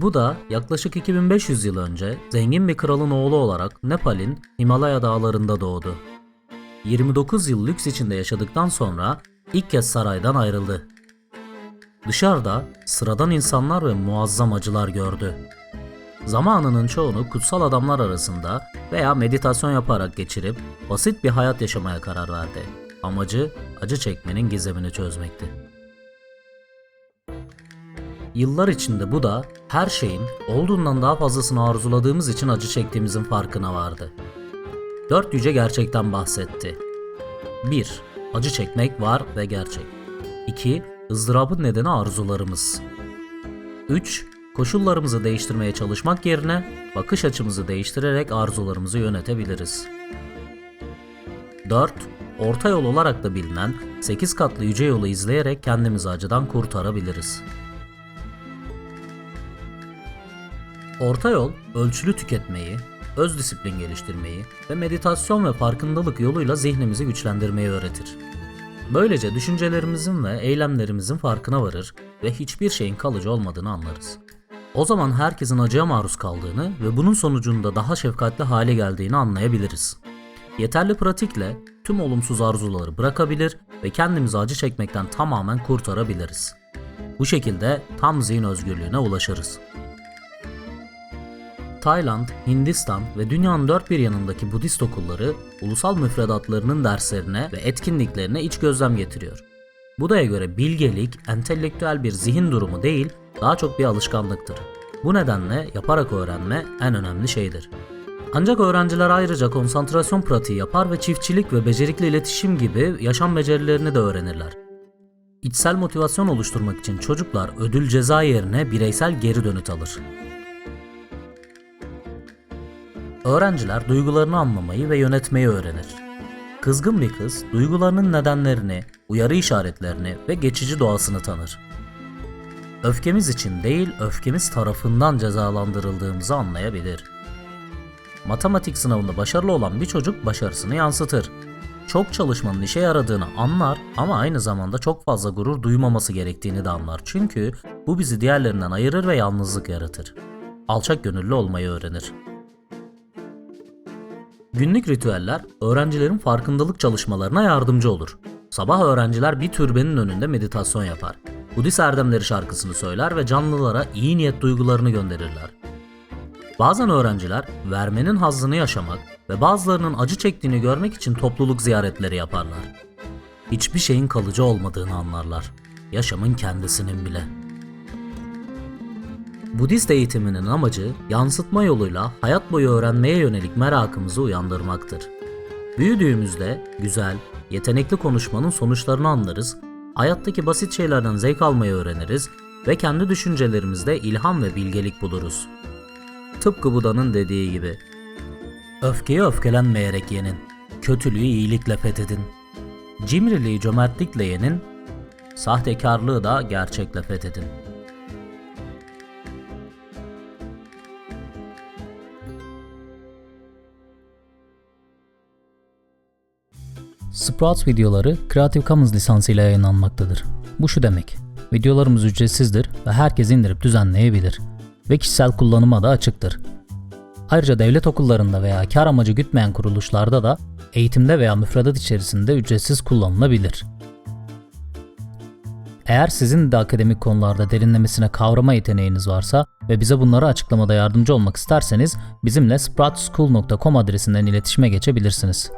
Bu da yaklaşık 2500 yıl önce zengin bir kralın oğlu olarak Nepal'in Himalaya dağlarında doğdu. 29 yıl lüks içinde yaşadıktan sonra ilk kez saraydan ayrıldı. Dışarıda sıradan insanlar ve muazzam acılar gördü. Zamanının çoğunu kutsal adamlar arasında veya meditasyon yaparak geçirip basit bir hayat yaşamaya karar verdi. Amacı acı çekmenin gizemini çözmekti. Yıllar içinde bu da her şeyin olduğundan daha fazlasını arzuladığımız için acı çektiğimizin farkına vardı. Dört yüce gerçekten bahsetti. 1. Acı çekmek var ve gerçek. 2. ızdırabın nedeni arzularımız. 3. Koşullarımızı değiştirmeye çalışmak yerine bakış açımızı değiştirerek arzularımızı yönetebiliriz. 4. Orta yol olarak da bilinen 8 katlı yüce yolu izleyerek kendimizi acıdan kurtarabiliriz. Orta yol, ölçülü tüketmeyi, öz disiplin geliştirmeyi ve meditasyon ve farkındalık yoluyla zihnimizi güçlendirmeyi öğretir. Böylece düşüncelerimizin ve eylemlerimizin farkına varır ve hiçbir şeyin kalıcı olmadığını anlarız. O zaman herkesin acıya maruz kaldığını ve bunun sonucunda daha şefkatli hale geldiğini anlayabiliriz. Yeterli pratikle tüm olumsuz arzuları bırakabilir ve kendimizi acı çekmekten tamamen kurtarabiliriz. Bu şekilde tam zihin özgürlüğüne ulaşırız. Tayland, Hindistan ve dünyanın dört bir yanındaki Budist okulları ulusal müfredatlarının derslerine ve etkinliklerine iç gözlem getiriyor. Buda'ya göre bilgelik, entelektüel bir zihin durumu değil, daha çok bir alışkanlıktır. Bu nedenle yaparak öğrenme en önemli şeydir. Ancak öğrenciler ayrıca konsantrasyon pratiği yapar ve çiftçilik ve becerikli iletişim gibi yaşam becerilerini de öğrenirler. İçsel motivasyon oluşturmak için çocuklar ödül ceza yerine bireysel geri dönüt alır. Öğrenciler duygularını anlamayı ve yönetmeyi öğrenir. Kızgın bir kız duygularının nedenlerini, uyarı işaretlerini ve geçici doğasını tanır. Öfkemiz için değil, öfkemiz tarafından cezalandırıldığımızı anlayabilir. Matematik sınavında başarılı olan bir çocuk başarısını yansıtır. Çok çalışmanın işe yaradığını anlar ama aynı zamanda çok fazla gurur duymaması gerektiğini de anlar. Çünkü bu bizi diğerlerinden ayırır ve yalnızlık yaratır. Alçak gönüllü olmayı öğrenir. Günlük ritüeller öğrencilerin farkındalık çalışmalarına yardımcı olur. Sabah öğrenciler bir türbenin önünde meditasyon yapar. Budist erdemleri şarkısını söyler ve canlılara iyi niyet duygularını gönderirler. Bazen öğrenciler vermenin hazzını yaşamak ve bazılarının acı çektiğini görmek için topluluk ziyaretleri yaparlar. Hiçbir şeyin kalıcı olmadığını anlarlar. Yaşamın kendisinin bile. Budist eğitiminin amacı yansıtma yoluyla hayat boyu öğrenmeye yönelik merakımızı uyandırmaktır. Büyüdüğümüzde güzel, yetenekli konuşmanın sonuçlarını anlarız, hayattaki basit şeylerden zevk almayı öğreniriz ve kendi düşüncelerimizde ilham ve bilgelik buluruz. Tıpkı Buda'nın dediği gibi. Öfkeyi öfkelenmeyerek yenin, kötülüğü iyilikle fethedin. Cimriliği cömertlikle yenin, sahtekarlığı da gerçekle fethedin. Sprouts videoları Creative Commons lisansıyla yayınlanmaktadır. Bu şu demek. Videolarımız ücretsizdir ve herkes indirip düzenleyebilir ve kişisel kullanıma da açıktır. Ayrıca devlet okullarında veya kar amacı gütmeyen kuruluşlarda da eğitimde veya müfredat içerisinde ücretsiz kullanılabilir. Eğer sizin de akademik konularda derinlemesine kavrama yeteneğiniz varsa ve bize bunları açıklamada yardımcı olmak isterseniz bizimle sproutschool.com adresinden iletişime geçebilirsiniz.